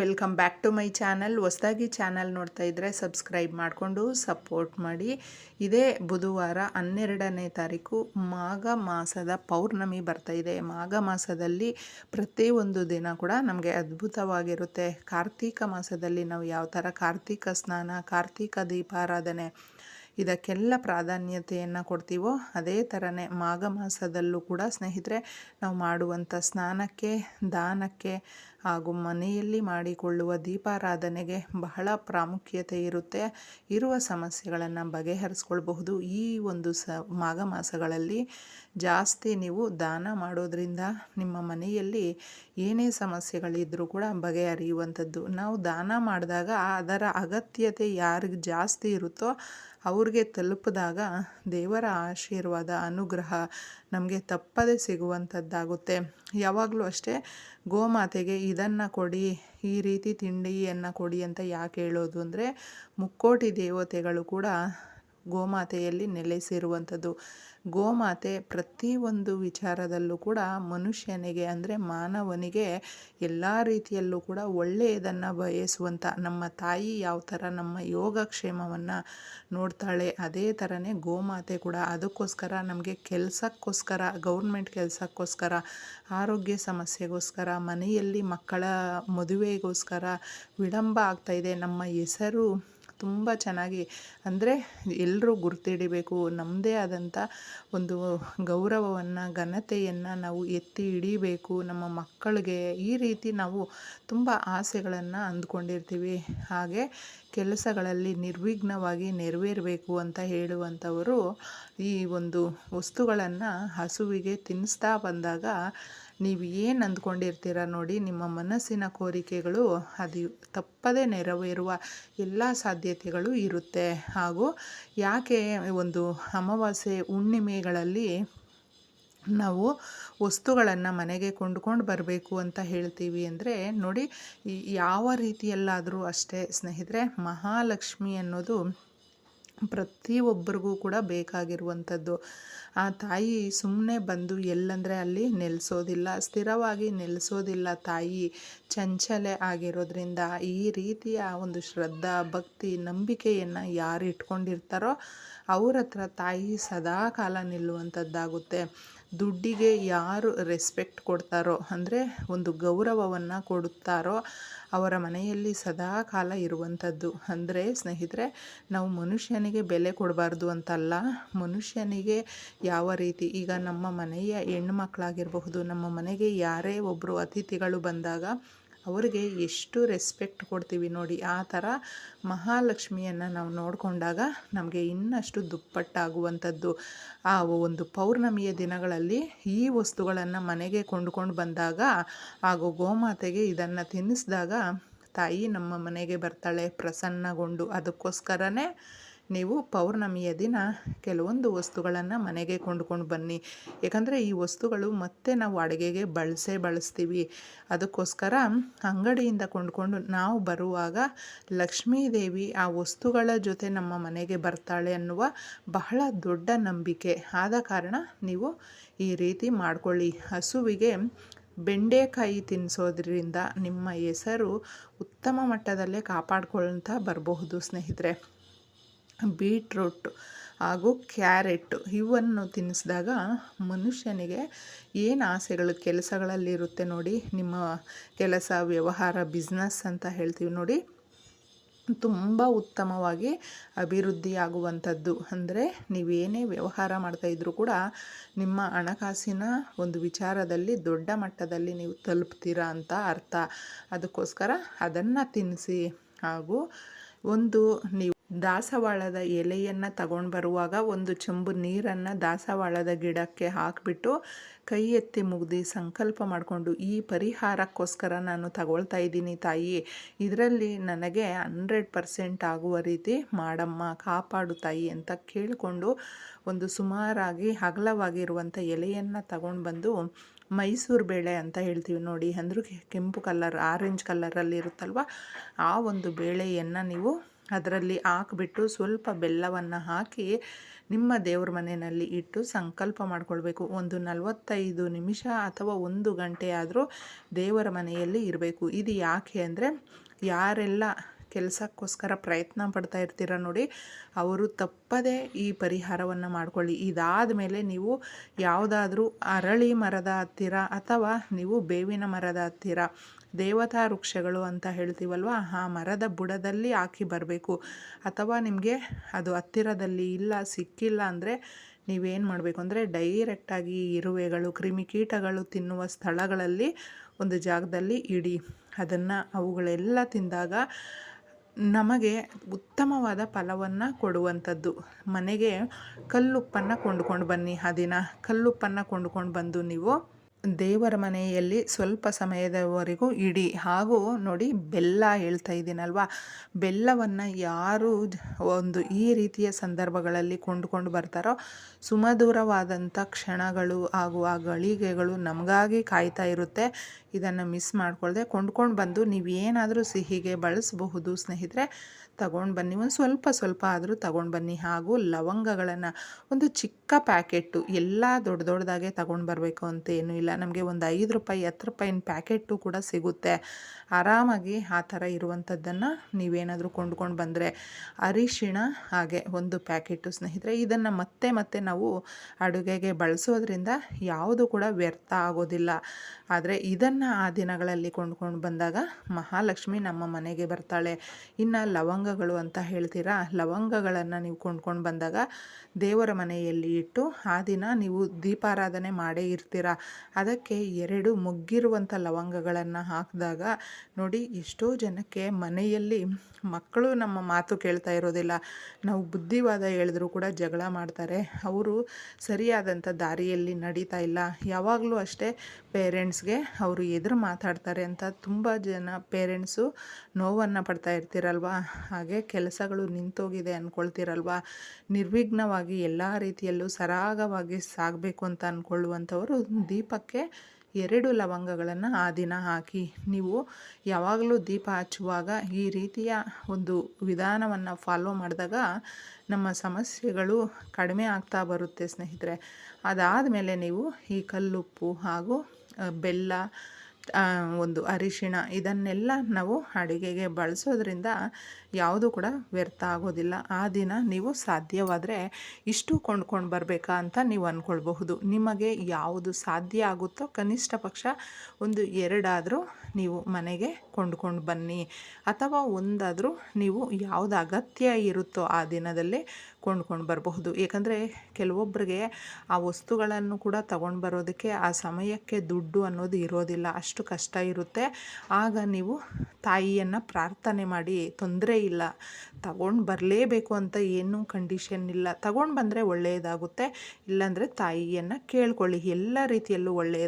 Welcome back to my channel. ಹೊಸದಾಗಿ channel ನೋಡ್ತಾ ಇದ್ದರೆ ಸಬ್ಸ್ಕ್ರೈಬ್ ಮಾಡಿಕೊಂಡು ಸಪೋರ್ಟ್ ಮಾಡಿ. ಇದೇ ಬುಧವಾರ ಹನ್ನೆರಡನೇ ತಾರೀಕು ಮಾಘ ಮಾಸದ ಪೌರ್ಣಮಿ ಬರ್ತಾ ಇದೆ. ಮಾಘ ಮಾಸದಲ್ಲಿ ಪ್ರತಿಯೊಂದು ದಿನ ಕೂಡ ನಮಗೆ ಅದ್ಭುತವಾಗಿರುತ್ತೆ. ಕಾರ್ತೀಕ ಮಾಸದಲ್ಲಿ ನಾವು ಯಾವ ಥರ ಕಾರ್ತೀಕ ಸ್ನಾನ, ಕಾರ್ತೀಕ ದೀಪಾರಾಧನೆ ಇದಕ್ಕೆಲ್ಲ ಪ್ರಾಧಾನ್ಯತೆಯನ್ನು ಕೊಡ್ತೀವೋ ಅದೇ ಥರನೇ ಮಾಘ ಮಾಸದಲ್ಲೂ ಕೂಡ ಸ್ನೇಹಿತರೆ ನಾವು ಮಾಡುವಂಥ ಸ್ನಾನಕ್ಕೆ, ದಾನಕ್ಕೆ ಹಾಗೂ ಮನೆಯಲ್ಲಿ ಮಾಡಿಕೊಳ್ಳುವ ದೀಪಾರಾಧನೆಗೆ ಬಹಳ ಪ್ರಾಮುಖ್ಯತೆ ಇರುತ್ತೆ. ಇರುವ ಸಮಸ್ಯೆಗಳನ್ನು ಬಗೆಹರಿಸ್ಕೊಳ್ಬಹುದು. ಈ ಒಂದು ಸ, ಮಾಘ ಮಾಸಗಳಲ್ಲಿ ಜಾಸ್ತಿ ನೀವು ದಾನ ಮಾಡೋದ್ರಿಂದ ನಿಮ್ಮ ಮನೆಯಲ್ಲಿ ಏನೇ ಸಮಸ್ಯೆಗಳಿದ್ದರೂ ಕೂಡ ಬಗೆಹರಿಯುವಂಥದ್ದು. ನಾವು ದಾನ ಮಾಡಿದಾಗ ಅದರ ಅಗತ್ಯತೆ ಯಾರಿಗೆ ಜಾಸ್ತಿ ಇರುತ್ತೋ ಅವ್ರಿಗೆ ತಲುಪಿದಾಗ ದೇವರ ಆಶೀರ್ವಾದ, ಅನುಗ್ರಹ ನಮಗೆ ತಪ್ಪದೇ ಸಿಗುವಂಥದ್ದಾಗುತ್ತೆ. ಯಾವಾಗಲೂ ಅಷ್ಟೇ ಗೋಮಾತೆಗೆ ಇದನ್ನು ಕೊಡಿ, ಈ ರೀತಿ ತಿಂಡಿಯನ್ನು ಕೊಡಿ ಅಂತ ಯಾಕೆ ಹೇಳೋದು ಅಂದರೆ ಮುಕ್ಕೋಟಿ ದೇವತೆಗಳು ಕೂಡ ಗೋಮಾತೆಯಲ್ಲಿ ನೆಲೆಸಿರುವಂಥದ್ದು. ಗೋಮಾತೆ ಪ್ರತಿಯೊಂದು ವಿಚಾರದಲ್ಲೂ ಕೂಡ ಮನುಷ್ಯನಿಗೆ ಅಂದರೆ ಮಾನವನಿಗೆ ಎಲ್ಲ ರೀತಿಯಲ್ಲೂ ಕೂಡ ಒಳ್ಳೆಯದನ್ನು ಬಯಸುವಂಥ, ನಮ್ಮ ತಾಯಿ ಯಾವ ಥರ ನಮ್ಮ ಯೋಗಕ್ಷೇಮವನ್ನು ನೋಡ್ತಾಳೆ ಅದೇ ಥರನೇ ಗೋಮಾತೆ ಕೂಡ ಅದಕ್ಕೋಸ್ಕರ ನಮಗೆ ಕೆಲಸಕ್ಕೋಸ್ಕರ, ಗೌರ್ಮೆಂಟ್ ಕೆಲಸಕ್ಕೋಸ್ಕರ, ಆರೋಗ್ಯ ಸಮಸ್ಯೆಗೋಸ್ಕರ, ಮನೆಯಲ್ಲಿ ಮಕ್ಕಳ ಮದುವೆಗೋಸ್ಕರ ವಿಳಂಬ ಆಗ್ತಾಯಿದೆ ನಮ್ಮ ಹೆಸರು ತುಂಬ ಚೆನ್ನಾಗಿ, ಅಂದರೆ ಎಲ್ಲರೂ ಗುರ್ತಿಡಿಬೇಕು ನಮ್ಮದೇ ಆದಂಥ ಒಂದು ಗೌರವವನ್ನು, ಘನತೆಯನ್ನು ನಾವು ಎತ್ತಿ ಹಿಡಿಬೇಕು, ನಮ್ಮ ಮಕ್ಕಳಿಗೆ ಈ ರೀತಿ ನಾವು ತುಂಬ ಆಸೆಗಳನ್ನು ಅಂದ್ಕೊಂಡಿರ್ತೀವಿ. ಹಾಗೆ ಕೆಲಸಗಳಲ್ಲಿ ನಿರ್ವಿಘ್ನವಾಗಿ ನೆರವೇರಬೇಕು ಅಂತ ಹೇಳುವಂಥವರು ಈ ಒಂದು ವಸ್ತುಗಳನ್ನು ಹಸುವಿಗೆ ತಿನ್ನಿಸ್ತಾ ಬಂದಾಗ ನೀವು ಏನು ಅಂದ್ಕೊಂಡಿರ್ತೀರ ನೋಡಿ, ನಿಮ್ಮ ಮನಸ್ಸಿನ ಕೋರಿಕೆಗಳು ಅದು ತಪ್ಪದೇ ನೆರವೇರುವ ಎಲ್ಲ ಸಾಧ್ಯತೆಗಳು ಇರುತ್ತೆ. ಹಾಗೂ ಯಾಕೆ ಒಂದು ಅಮಾವಾಸ್ಯೆ ಹುಣ್ಣಿಮೆಗಳಲ್ಲಿ ನಾವು ವಸ್ತುಗಳನ್ನು ಮನೆಗೆ ಕೊಂಡ್ಕೊಂಡು ಬರಬೇಕು ಅಂತ ಹೇಳ್ತೀವಿ ಅಂದರೆ, ನೋಡಿ ಯಾವ ರೀತಿಯಲ್ಲಾದರೂ ಅಷ್ಟೇ ಸ್ನೇಹಿತರೆ, ಮಹಾಲಕ್ಷ್ಮಿ ಅನ್ನೋದು ಪ್ರತಿಯೊಬ್ಬರಿಗೂ ಕೂಡ ಬೇಕಾಗಿರುವಂಥದ್ದು. ಆ ತಾಯಿ ಸುಮ್ಮನೆ ಬಂದು ಎಲ್ಲಂದರೆ ಅಲ್ಲಿ ನೆಲೆಸೋದಿಲ್ಲ, ಸ್ಥಿರವಾಗಿ ನೆಲೆಸೋದಿಲ್ಲ ತಾಯಿ. ಚಂಚಲೆ ಆಗಿರೋದ್ರಿಂದ ಈ ರೀತಿಯ ಒಂದು ಶ್ರದ್ಧಾ, ಭಕ್ತಿ, ನಂಬಿಕೆಯನ್ನು ಯಾರು ಇಟ್ಕೊಂಡಿರ್ತಾರೋ ಅವ್ರ ಹತ್ರ ತಾಯಿ ಸದಾ ಕಾಲ ನಿಲ್ಲುವಂಥದ್ದಾಗುತ್ತೆ. ದುಡ್ಡಿಗೆ ಯಾರು ರೆಸ್ಪೆಕ್ಟ್ ಕೊಡ್ತಾರೋ, ಅಂದರೆ ಒಂದು ಗೌರವವನ್ನು ಕೊಡುತ್ತಾರೋ, ಅವರ ಮನೆಯಲ್ಲಿ ಸದಾ ಕಾಲ ಇರುವಂಥದ್ದು. ಅಂದರೆ ಸ್ನೇಹಿತರೆ, ನಾವು ಮನುಷ್ಯನಿಗೆ ಬೆಲೆ ಕೊಡಬಾರ್ದು ಅಂತಲ್ಲ. ಮನುಷ್ಯನಿಗೆ ಯಾವ ರೀತಿ, ಈಗ ನಮ್ಮ ಮನೆಯ ಹೆಣ್ಣು ನಮ್ಮ ಮನೆಗೆ ಯಾರೇ ಒಬ್ಬರು ಅತಿಥಿಗಳು ಬಂದಾಗ ಅವರಿಗೆ ಎಷ್ಟು ರೆಸ್ಪೆಕ್ಟ್ ಕೊಡ್ತೀವಿ ನೋಡಿ, ಆ ಥರ ಮಹಾಲಕ್ಷ್ಮಿಯನ್ನು ನಾವು ನೋಡಿಕೊಂಡಾಗ ನಮಗೆ ಇನ್ನಷ್ಟು ದುಪ್ಪಟ್ಟಾಗುವಂಥದ್ದು. ಆ ಒಂದು ಪೌರ್ಣಮಿಯ ದಿನಗಳಲ್ಲಿ ಈ ವಸ್ತುಗಳನ್ನು ಮನೆಗೆ ಕೊಂಡುಕೊಂಡು ಬಂದಾಗ ಹಾಗೂ ಗೋಮಾತೆಗೆ ಇದನ್ನು ತಿನ್ನಿಸಿದಾಗ ತಾಯಿ ನಮ್ಮ ಮನೆಗೆ ಬರ್ತಾಳೆ ಪ್ರಸನ್ನಗೊಂಡು. ಅದಕ್ಕೋಸ್ಕರನೇ ನೀವು ಪೌರ್ಣಮಿಯ ದಿನ ಕೆಲವೊಂದು ವಸ್ತುಗಳನ್ನು ಮನೆಗೆ ಕೊಂಡ್ಕೊಂಡು ಬನ್ನಿ. ಏಕೆಂದರೆ ಈ ವಸ್ತುಗಳು ಮತ್ತೆ ನಾವು ಅಡುಗೆಗೆ ಬಳಸೇ ಬಳಸ್ತೀವಿ. ಅದಕ್ಕೋಸ್ಕರ ಅಂಗಡಿಯಿಂದ ಕೊಂಡ್ಕೊಂಡು ನಾವು ಬರುವಾಗ ಲಕ್ಷ್ಮೀದೇವಿ ಆ ವಸ್ತುಗಳ ಜೊತೆ ನಮ್ಮ ಮನೆಗೆ ಬರ್ತಾಳೆ ಅನ್ನುವ ಬಹಳ ದೊಡ್ಡ ನಂಬಿಕೆ. ಆದ ಕಾರಣ ನೀವು ಈ ರೀತಿ ಮಾಡ್ಕೊಳ್ಳಿ. ಹಸುವಿಗೆ ಬೆಂಡೆಕಾಯಿ ತಿನ್ನಿಸೋದ್ರಿಂದ ನಿಮ್ಮ ಹೆಸರು ಉತ್ತಮ ಮಟ್ಟದಲ್ಲೇ ಕಾಪಾಡ್ಕೊಳ್ತಾ ಬರಬಹುದು ಸ್ನೇಹಿತರೆ. ಬೀಟ್ರೂಟ್ ಹಾಗೂ ಕ್ಯಾರೆಟ್ ಇವನ್ನು ತಿನ್ನಿಸಿದಾಗ ಮನುಷ್ಯನಿಗೆ ಏನು ಆಸೆಗಳು ಕೆಲಸಗಳಲ್ಲಿರುತ್ತೆ ನೋಡಿ, ನಿಮ್ಮ ಕೆಲಸ, ವ್ಯವಹಾರ ಬಿಸ್ನೆಸ್ ಅಂತ ಹೇಳ್ತೀವಿ ನೋಡಿ, ತುಂಬ ಉತ್ತಮವಾಗಿ ಅಭಿವೃದ್ಧಿ ಆಗುವಂಥದ್ದು ಅಂದರೆ ನೀವೇನೇ ವ್ಯವಹಾರ ಮಾಡ್ತಾಯಿದ್ರೂ ಕೂಡ ನಿಮ್ಮ ಹಣಕಾಸಿನ ಒಂದು ವಿಚಾರದಲ್ಲಿ ದೊಡ್ಡ ಮಟ್ಟದಲ್ಲಿ ನೀವು ತಲುಪ್ತೀರಾ ಅಂತ ಅರ್ಥ. ಅದಕ್ಕೋಸ್ಕರ ಅದನ್ನು ತಿನ್ನಿಸಿ ಹಾಗೂ ಒಂದು ನೀವು ದಾಸವಾಳದ ಎಲೆಯನ್ನು ತಗೊಂಡು ಬರುವಾಗ ಒಂದು ಚೆಂಬು ನೀರನ್ನು ದಾಸವಾಳದ ಗಿಡಕ್ಕೆ ಹಾಕಿಬಿಟ್ಟು ಕೈ ಎತ್ತಿ ಮುಗ್ದು ಸಂಕಲ್ಪ ಮಾಡಿಕೊಂಡು ಈ ಪರಿಹಾರಕ್ಕೋಸ್ಕರ ನಾನು ತಗೊಳ್ತಾ ಇದ್ದೀನಿ ತಾಯಿ. ಇದರಲ್ಲಿ ನನಗೆ ಹಂಡ್ರೆಡ್ ಪರ್ಸೆಂಟ್ ಆಗುವ ರೀತಿ ಮಾಡಮ್ಮ, ಕಾಪಾಡು ತಾಯಿ ಅಂತ ಕೇಳಿಕೊಂಡು ಒಂದು ಸುಮಾರಾಗಿ ಅಗಲವಾಗಿರುವಂಥ ಎಲೆಯನ್ನು ತಗೊಂಡು ಬಂದು ಮೈಸೂರು ಬೇಳೆ ಅಂತ ಹೇಳ್ತೀವಿ ನೋಡಿ, ಅಂದರೂ ಕೆಂಪು ಕಲರ್ ಆರೆಂಜ್ ಕಲರಲ್ಲಿರುತ್ತಲ್ವ ಆ ಒಂದು ಬೇಳೆಯನ್ನು ನೀವು ಅದರಲ್ಲಿ ಹಾಕ್ಬಿಟ್ಟು ಸ್ವಲ್ಪ ಬೆಲ್ಲವನ್ನು ಹಾಕಿ ನಿಮ್ಮ ದೇವ್ರ ಮನೆಯಲ್ಲಿ ಇಟ್ಟು ಸಂಕಲ್ಪ ಮಾಡಿಕೊಳ್ಬೇಕು. ಒಂದು ನಲವತ್ತೈದು ನಿಮಿಷ ಅಥವಾ ಒಂದು ಗಂಟೆ ಆದರೂ ದೇವರ ಮನೆಯಲ್ಲಿ ಇರಬೇಕು. ಇದು ಯಾಕೆ ಅಂದರೆ ಯಾರೆಲ್ಲ ಕೆಲಸಕ್ಕೋಸ್ಕರ ಪ್ರಯತ್ನ ಪಡ್ತಾ ಇರ್ತೀರ ನೋಡಿ, ಅವರು ತಪ್ಪದೇ ಈ ಪರಿಹಾರವನ್ನು ಮಾಡ್ಕೊಳ್ಳಿ. ಇದಾದ ಮೇಲೆ ನೀವು ಯಾವುದಾದ್ರೂ ಅರಳಿ ಮರದ ಹತ್ತಿರ ಅಥವಾ ನೀವು ಬೇವಿನ ಮರದ ಹತ್ತಿರ ದೇವತಾ ವೃಕ್ಷಗಳು ಅಂತ ಹೇಳ್ತೀವಲ್ವ? ಆ ಮರದ ಬುಡದಲ್ಲಿ ಹಾಕಿ ಬರಬೇಕು. ಅಥವಾ ನಿಮಗೆ ಅದು ಹತ್ತಿರದಲ್ಲಿ ಇಲ್ಲ, ಸಿಕ್ಕಿಲ್ಲ ಅಂದರೆ ನೀವೇನು ಮಾಡಬೇಕು ಅಂದರೆ ಡೈರೆಕ್ಟಾಗಿ ಇರುವೆಗಳು ಕ್ರಿಮಿಕೀಟಗಳು ತಿನ್ನುವ ಸ್ಥಳಗಳಲ್ಲಿ ಒಂದು ಜಾಗದಲ್ಲಿ ಇಡಿ. ಅದನ್ನು ಅವುಗಳೆಲ್ಲ ತಿಂದಾಗ ನಮಗೆ ಉತ್ತಮವಾದ ಫಲವನ್ನು ಕೊಡುವಂಥದ್ದು. ಮನೆಗೆ ಕಲ್ಲುಪ್ಪನ್ನು ಕೊಂಡುಕೊಂಡು ಬನ್ನಿ ಆ ದಿನ. ಕಲ್ಲುಪ್ಪನ್ನು ಕೊಂಡುಕೊಂಡು ಬಂದು ನೀವು ದೇವರ ಮನೆಯಲ್ಲಿ ಸ್ವಲ್ಪ ಸಮಯದವರೆಗೂ ಇಡಿ. ಹಾಗೂ ನೋಡಿ, ಬೆಲ್ಲ ಹೇಳ್ತಾ ಇದ್ದೀನಲ್ವಾ? ಬೆಲ್ಲವನ್ನು ಯಾರು ಒಂದು ಈ ರೀತಿಯ ಸಂದರ್ಭಗಳಲ್ಲಿ ಕೊಂಡುಕೊಂಡು ಬರ್ತಾರೋ, ಸುಮಧುರವಾದಂಥ ಕ್ಷಣಗಳು ಹಾಗೂ ಆ ಗಳಿಗೆಗಳು ನಮಗಾಗಿ ಕಾಯ್ತಾ ಇರುತ್ತೆ. ಇದನ್ನು ಮಿಸ್ ಮಾಡಿಕೊಳ್ಳದೆ ಕೊಂಡ್ಕೊಂಡು ಬಂದು ನೀವೇನಾದರೂ ಸಿಹಿಗೆ ಬಳಸಬಹುದು ಸ್ನೇಹಿತರೆ. ತಗೊಂಡು ಬನ್ನಿ. ಒಂದು ಸ್ವಲ್ಪ ಸ್ವಲ್ಪ ಆದರೂ ತಗೊಂಡು ಬನ್ನಿ. ಹಾಗೂ ಲವಂಗಗಳನ್ನು ಒಂದು ಚಿಕ್ಕ ಪ್ಯಾಕೆಟ್ಟು, ಎಲ್ಲ ದೊಡ್ಡ ದೊಡ್ಡದಾಗೆ ತಗೊಂಡು ಬರಬೇಕು ಅಂತ ಏನೂ ಇಲ್ಲ. ನಮಗೆ ಒಂದು ಐದು ರೂಪಾಯಿ, ಹತ್ತು ರೂಪಾಯಿನ ಪ್ಯಾಕೆಟು ಕೂಡ ಸಿಗುತ್ತೆ. ಆರಾಮಾಗಿ ಆ ಥರ ಇರುವಂಥದ್ದನ್ನು ನೀವೇನಾದರೂ ಕೊಂಡ್ಕೊಂಡು ಬಂದರೆ ಅರಿಶಿಣ ಹಾಗೆ ಒಂದು ಪ್ಯಾಕೆಟು ಸ್ನೇಹಿತರೆ, ಇದನ್ನು ಮತ್ತೆ ಮತ್ತೆ ನಾವು ಅಡುಗೆಗೆ ಬಳಸೋದ್ರಿಂದ ಯಾವುದು ಕೂಡ ವ್ಯರ್ಥ ಆಗೋದಿಲ್ಲ. ಆದರೆ ಇದನ್ನು ಆ ದಿನಗಳಲ್ಲಿ ಕೊಂಡ್ಕೊಂಡು ಬಂದಾಗ ಮಹಾಲಕ್ಷ್ಮಿ ನಮ್ಮ ಮನೆಗೆ ಬರ್ತಾಳೆ. ಇನ್ನು ಲವಂಗಗಳು ಅಂತ ಹೇಳ್ತೀರಾ? ಲವಂಗಗಳನ್ನು ನೀವು ಕೊಂಡ್ಕೊಂಡು ಬಂದಾಗ ದೇವರ ಮನೆಯಲ್ಲಿ ಇಟ್ಟು ಆ ದಿನ ನೀವು ದೀಪಾರಾಧನೆ ಮಾಡೇ ಇರ್ತೀರ? ಅದಕ್ಕೆ ಎರಡು ಮುಗ್ಗಿರುವಂಥ ಲವಂಗಗಳನ್ನು ಹಾಕಿದಾಗ ನೋಡಿ ಎಷ್ಟೋ ಜನಕ್ಕೆ ಮನೆಯಲ್ಲಿ ಮಕ್ಕಳು ನಮ್ಮ ಮಾತು ಕೇಳ್ತಾ ಇರೋದಿಲ್ಲ. ನಾವು ಬುದ್ಧಿವಾದ ಹೇಳಿದ್ರು ಕೂಡ ಜಗಳ ಮಾಡ್ತಾರೆ. ಅವರು ಸರಿಯಾದಂಥ ದಾರಿಯಲ್ಲಿ ನಡೀತಾ ಇಲ್ಲ. ಯಾವಾಗಲೂ ಅಷ್ಟೇ ಪೇರೆಂಟ್ಸ್ಗೆ ಅವರು ಎದುರು ಮಾತಾಡ್ತಾರೆ ಅಂತ ತುಂಬ ಜನ ಪೇರೆಂಟ್ಸು ನೋವನ್ನು ಪಡ್ತಾ ಇರ್ತೀರಲ್ವ? ಹಾಗೆ ಕೆಲಸಗಳು ನಿಂತೋಗಿದೆ ಅಂದ್ಕೊಳ್ತೀರಲ್ವಾ ನಿರ್ವಿಘ್ನವಾಗಿ ಎಲ್ಲ ರೀತಿಯಲ್ಲೂ ಸರಾಗವಾಗಿ ಸಾಗಬೇಕು ಅಂತ ಅಂದ್ಕೊಳ್ಳುವಂಥವರು ದೀಪಕ್ಕೆ ಎರಡು ಲವಂಗಗಳನ್ನು ಆ ದಿನ ಹಾಕಿ. ನೀವು ಯಾವಾಗಲೂ ದೀಪ ಹಚ್ಚುವಾಗ ಈ ರೀತಿಯ ಒಂದು ವಿಧಾನವನ್ನು ಫಾಲೋ ಮಾಡಿದಾಗ ನಮ್ಮ ಸಮಸ್ಯೆಗಳು ಕಡಿಮೆ ಆಗ್ತಾ ಬರುತ್ತೆ ಸ್ನೇಹಿತರೆ. ಅದಾದ ಮೇಲೆ ನೀವು ಈ ಕಲ್ಲುಪ್ಪು ಹಾಗೂ ಬೆಲ್ಲ ಒಂದು ಅರಿಶಿಣ ಇದನ್ನೆಲ್ಲ ನಾವು ಅಡುಗೆಗೆ ಬಳಸೋದ್ರಿಂದ ಯಾವುದು ಕೂಡ ವ್ಯರ್ಥ ಆಗೋದಿಲ್ಲ. ಆ ದಿನ ನೀವು ಸಾಧ್ಯವಾದರೆ ಇಷ್ಟು ಕೊಂಡ್ಕೊಂಡು ಬರಬೇಕಾ ಅಂತ ನೀವು ಅಂದ್ಕೊಳ್ಬಹುದು ನಿಮಗೆ ಯಾವುದು ಸಾಧ್ಯ ಆಗುತ್ತೋ ಕನಿಷ್ಠ ಪಕ್ಷ ಒಂದು ಎರಡಾದರೂ ನೀವು ಮನೆಗೆ ಕೊಂಡ್ಕೊಂಡು ಬನ್ನಿ. ಅಥವಾ ಒಂದಾದರೂ ನೀವು ಯಾವುದು ಅಗತ್ಯ ಇರುತ್ತೋ ಆ ದಿನದಲ್ಲೇ ಕೊಂಡ್ಕೊಂಡು ಬರಬಹುದು. ಏಕೆಂದರೆ ಕೆಲವೊಬ್ಬರಿಗೆ ಆ ವಸ್ತುಗಳನ್ನು ಕೂಡ ತಗೊಂಡು ಬರೋದಕ್ಕೆ ಆ ಸಮಯಕ್ಕೆ ದುಡ್ಡು ಅನ್ನೋದು ಇರೋದಿಲ್ಲ. ಅಷ್ಟು ಕಷ್ಟ ಇರುತ್ತೆ. ಆಗ ನೀವು ತಾಯಿಯನ್ನು ಪ್ರಾರ್ಥನೆ ಮಾಡಿ, ತೊಂದರೆ ಇಲ್ಲ. ತಗೊಂಡು ಬರಲೇಬೇಕು ಅಂತ ಏನೂ ಕಂಡೀಷನ್ ಇಲ್ಲ. ತಗೊಂಡು ಬಂದರೆ ಒಳ್ಳೆಯದಾಗುತ್ತೆ ಇಲ್ಲಾಂದರೆ ತಾಯಿಯನ್ನು ಕೇಳ್ಕೊಳ್ಳಿ. ಎಲ್ಲ ರೀತಿಯಲ್ಲೂ ಒಳ್ಳೆಯದು